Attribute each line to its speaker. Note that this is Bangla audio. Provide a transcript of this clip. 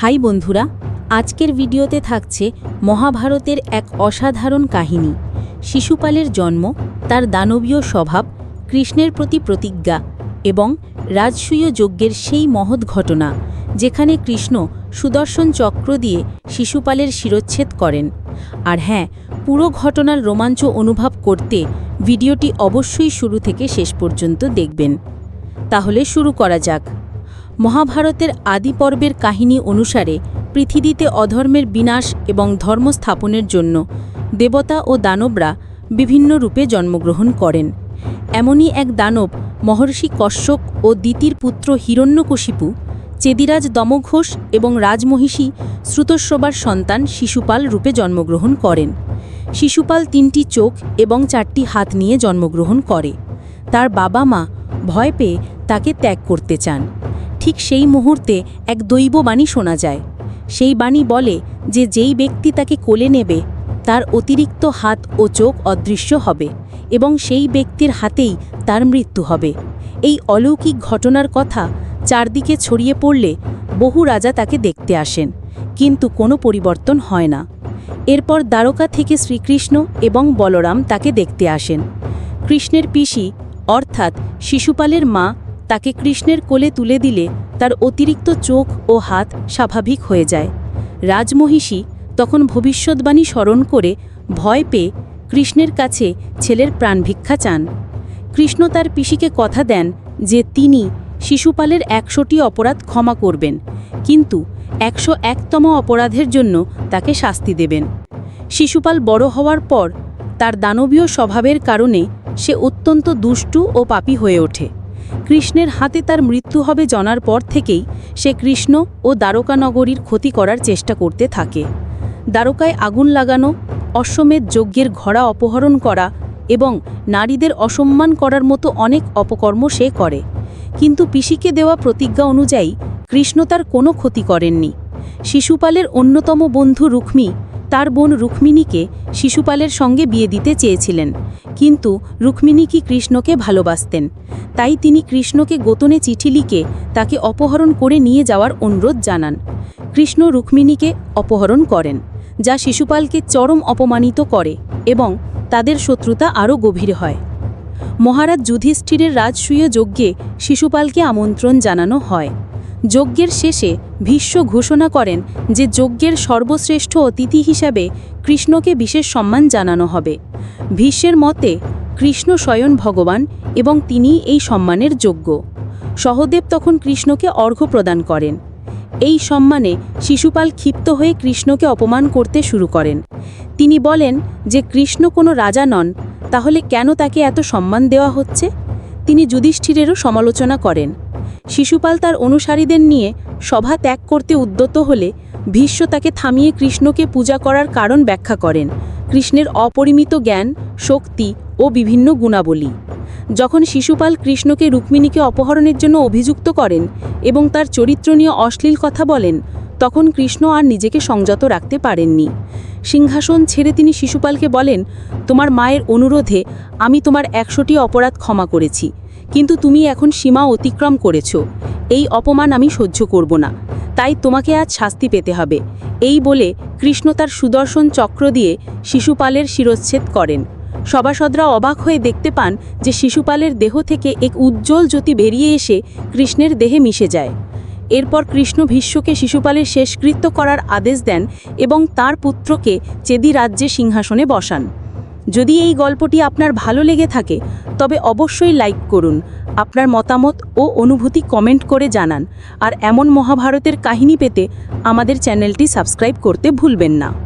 Speaker 1: হাই বন্ধুরা, আজকের ভিডিওতে থাকছে মহাভারতের এক অসাধারণ কাহিনী। শিশুপালের জন্ম, তার দানবীয় স্বভাব, কৃষ্ণের প্রতি প্রতিজ্ঞা এবং রাজসূয় যজ্ঞের সেই মহৎ ঘটনা, যেখানে কৃষ্ণ সুদর্শন চক্র দিয়ে শিশুপালের শিরচ্ছেদ করেন। আর হ্যাঁ পুরো ঘটনার রোমাঞ্চ অনুভব করতে ভিডিওটি অবশ্যই শুরু থেকে শেষ পর্যন্ত দেখবেন। তাহলে শুরু করা যাক। মহাভারতের আদি পর্বের কাহিনী অনুসারে পৃথিবীতে অধর্মের বিনাশ এবং ধর্ম স্থাপনের জন্য দেবতা ও দানবরা বিভিন্ন রূপে জন্মগ্রহণ করেন। এমনই এক দানব, মহর্ষি কশ্যপ ও দিতির পুত্র হিরণ্যকশিপু, চেদিরাজ দমঘোষ এবং রাজমহিষী শ্রুতস্রবার সন্তান শিশুপাল রূপে জন্মগ্রহণ করেন। শিশুপাল তিনটি চোখ এবং চারটি হাত নিয়ে জন্মগ্রহণ করে। তার বাবা মা ভয় পেয়ে তাকে ত্যাগ করতে চান। ঠিক সেই মুহূর্তে এক দৈব বাণী শোনা যায়। সেই বাণী বলে যে যেই ব্যক্তি তাকে কোলে নেবে, তার অতিরিক্ত হাত ও চোখ অদৃশ্য হবে এবং সেই ব্যক্তির হাতেই তার মৃত্যু হবে। এই অলৌকিক ঘটনার কথা চারদিকে ছড়িয়ে পড়লে বহু রাজা তাকে দেখতে আসেন, কিন্তু কোনো পরিবর্তন হয় না। এরপর দ্বারকা থেকে শ্রীকৃষ্ণ এবং বলরাম তাকে দেখতে আসেন। কৃষ্ণের পিসি, অর্থাৎ শিশুপালের মা তাকে কৃষ্ণের কোলে তুলে দিলে তার অতিরিক্ত চোখ ও হাত স্বাভাবিক হয়ে যায়। রাজমহিষী তখন ভবিষ্যৎবাণী স্মরণ করে ভয় পেয়ে কৃষ্ণের কাছে ছেলের প্রাণভিক্ষা চান। কৃষ্ণ তার পিসিকে কথা দেন যে তিনি শিশুপালের একশোটি অপরাধ ক্ষমা করবেন, কিন্তু একশো একতম অপরাধের জন্য তাকে শাস্তি দেবেন। শিশুপাল বড় হওয়ার পর তার দানবীয় স্বভাবের কারণে সে অত্যন্ত দুষ্টু ও পাপী হয়ে ওঠে। কৃষ্ণের হাতে তার মৃত্যু হবে জানার পর থেকেই সে কৃষ্ণ ও দ্বারকানগরীর ক্ষতি করার চেষ্টা করতে থাকে। দ্বারকায় আগুন লাগানো, অশ্বমেধ যজ্ঞের ঘোড়া অপহরণ করা এবং নারীদের অসম্মান করার মতো অনেক অপকর্ম সে করে। কিন্তু পিসিকে দেওয়া প্রতিজ্ঞা অনুযায়ী কৃষ্ণ তার কোনো ক্ষতি করেননি। শিশুপালের অন্যতম বন্ধু রুক্মী তার বোন রুক্মিণীকে শিশুপালের সঙ্গে বিয়ে দিতে চেয়েছিলেন। কিন্তু রুক্মিণী কি কৃষ্ণকে ভালোবাসতেন? তাই তিনি কৃষ্ণকে গোতনে চিঠি লিখে তাকে অপহরণ করে নিয়ে যাওয়ার অনুরোধ জানান। কৃষ্ণ রুক্মিণীকে অপহরণ করেন, যা শিশুপালকে চরম অপমানিত করে এবং তাদের শত্রুতা আরও গভীর হয়। মহারাজ যুধিষ্ঠিরের রাজসূয় যজ্ঞে শিশুপালকে আমন্ত্রণ জানানো হয়। যজ্ঞের শেষে ভীষ্ম ঘোষণা করেন যে যজ্ঞের সর্বশ্রেষ্ঠ অতিথি হিসাবে কৃষ্ণকে বিশেষ সম্মান জানানো হবে। ভীষ্মের মতে, কৃষ্ণ স্বয়ং ভগবান এবং তিনি এই সম্মানের যোগ্য। সহদেব তখন কৃষ্ণকে অর্ঘ্য প্রদান করেন। এই সম্মানে শিশুপাল ক্ষিপ্ত হয়ে কৃষ্ণকে অপমান করতে শুরু করেন। তিনি বলেন যে, কৃষ্ণ কোনো রাজা নন, তাহলে কেন তাকে এত সম্মান দেওয়া হচ্ছে? তিনি যুধিষ্ঠিরেরও সমালোচনা করেন। শিশুপাল তার অনুসারীদের নিয়ে সভা ত্যাগ করতে উদ্যত হলে ভীষ্ম তাকে থামিয়ে কৃষ্ণকে পূজা করার কারণ ব্যাখ্যা করেন। কৃষ্ণের অপরিমিত জ্ঞান, শক্তি ও বিভিন্ন গুণাবলী। যখন শিশুপাল কৃষ্ণকে রুক্মিণীকে অপহরণের জন্য অভিযুক্ত করেন এবং তার চরিত্র নিয়ে অশ্লীল কথা বলেন, তখন কৃষ্ণ আর নিজেকে সংযত রাখতে পারেননি। সিংহাসন ছেড়ে তিনি শিশুপালকে বলেন, তোমার মায়ের অনুরোধে আমি তোমার একশোটি অপরাধ ক্ষমা করেছি। কিন্তু তুমি এখন সীমা অতিক্রম করেছ। এই অপমান আমি সহ্য করব না। তাই তোমাকে আজ শাস্তি পেতে হবে। এই বলে কৃষ্ণ তার সুদর্শন চক্র দিয়ে শিশুপালের শিরচ্ছেদ করেন। সভাসদরা অবাক হয়ে দেখতে পান যে শিশুপালের দেহ থেকে এক উজ্জ্বল জ্যোতি বেরিয়ে এসে কৃষ্ণের দেহে মিশে যায়। এরপর কৃষ্ণ ভীষ্মকে শিশুপালের শেষকৃত্য করার আদেশ দেন এবং তার পুত্রকে চেদি রাজ্যে সিংহাসনে বসান। যদি এই গল্পটি আপনার ভালো লেগে থাকে, তবে অবশ্যই লাইক করুন, আপনার মতামত ও অনুভূতি কমেন্ট করে জানান, আর এমন মহাভারতের কাহিনী পেতে আমাদের চ্যানেলটি সাবস্ক্রাইব করতে ভুলবেন না।